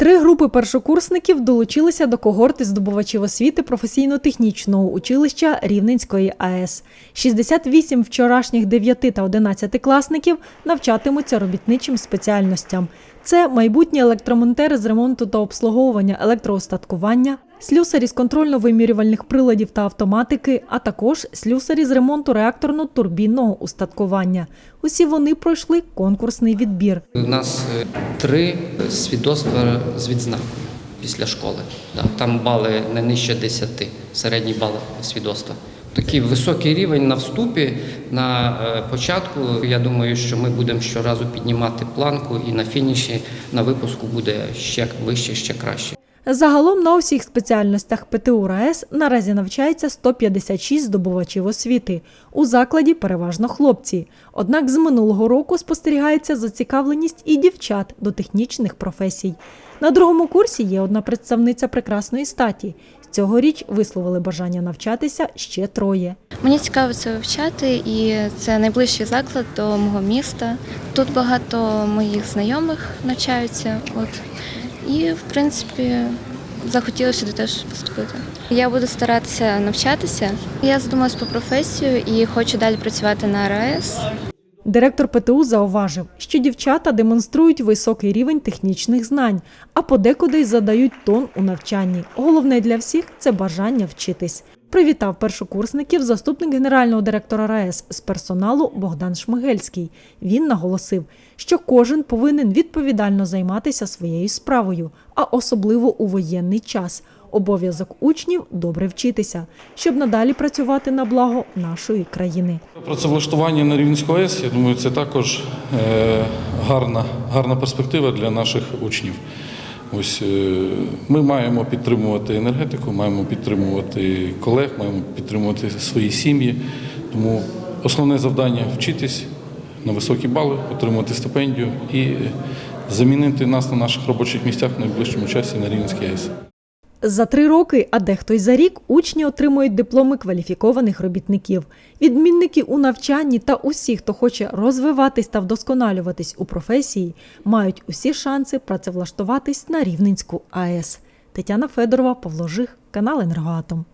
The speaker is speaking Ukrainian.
Три групи першокурсників долучилися до когорти здобувачів освіти професійно-технічного училища Рівненської АЕС. 68 вчорашніх 9 та 11 класників навчатимуться робітничим спеціальностям. Це майбутні електромонтери з ремонту та обслуговування електроостаткування, слюсарі з контрольно-вимірювальних приладів та автоматики, а також слюсарі з ремонту реакторно-турбінного устаткування. Усі вони пройшли конкурсний відбір. У нас е, три свідоцтва з відзнакою після школи. Там бали не нижче 10, середні бали свідоцтва. Такий високий рівень на вступі на е, початку. Я думаю, що ми будемо щоразу піднімати планку, і на фініші на випуску буде ще вище, ще краще. Загалом на усіх спеціальностях ПТУ РаЕС наразі навчається 156 здобувачів освіти. У закладі переважно хлопці. Однак з минулого року спостерігається зацікавленість і дівчат до технічних професій. На другому курсі є одна представниця прекрасної статі. Цьогоріч висловили бажання навчатися ще троє. Мені цікаво це вивчати, і це найближчий заклад до мого міста. Тут багато моїх знайомих навчаються. От і в принципі захотіла сюди теж поступити. Я буду старатися навчатися. Я задумалась по професію і хочу далі працювати на РАЕС. Директор ПТУ зауважив, що дівчата демонструють високий рівень технічних знань, а подекуди й задають тон у навчанні. Головне для всіх це бажання вчитись. Привітав першокурсників заступник генерального директора РаЕС з персоналу Богдан Шмигельський. Він наголосив, що кожен повинен відповідально займатися своєю справою, а особливо у воєнний час. Обов'язок учнів добре вчитися, щоб надалі працювати на благо нашої країни. Працевлаштування на Рівненську АЕС, я думаю, це також е, гарна, гарна перспектива для наших учнів. Ось е, ми маємо підтримувати енергетику, маємо підтримувати колег, маємо підтримувати свої сім'ї. Тому основне завдання вчитись на високі бали, отримати стипендію і замінити нас на наших робочих місцях в найближчому часі на Рівненській АЕС. За три роки, а дехто й за рік, учні отримують дипломи кваліфікованих робітників. Відмінники у навчанні та усі, хто хоче розвиватись та вдосконалюватись у професії, мають усі шанси працевлаштуватись на Рівненську АЕС. Тетяна Федорова, Павло Жих, канал Енергоатом.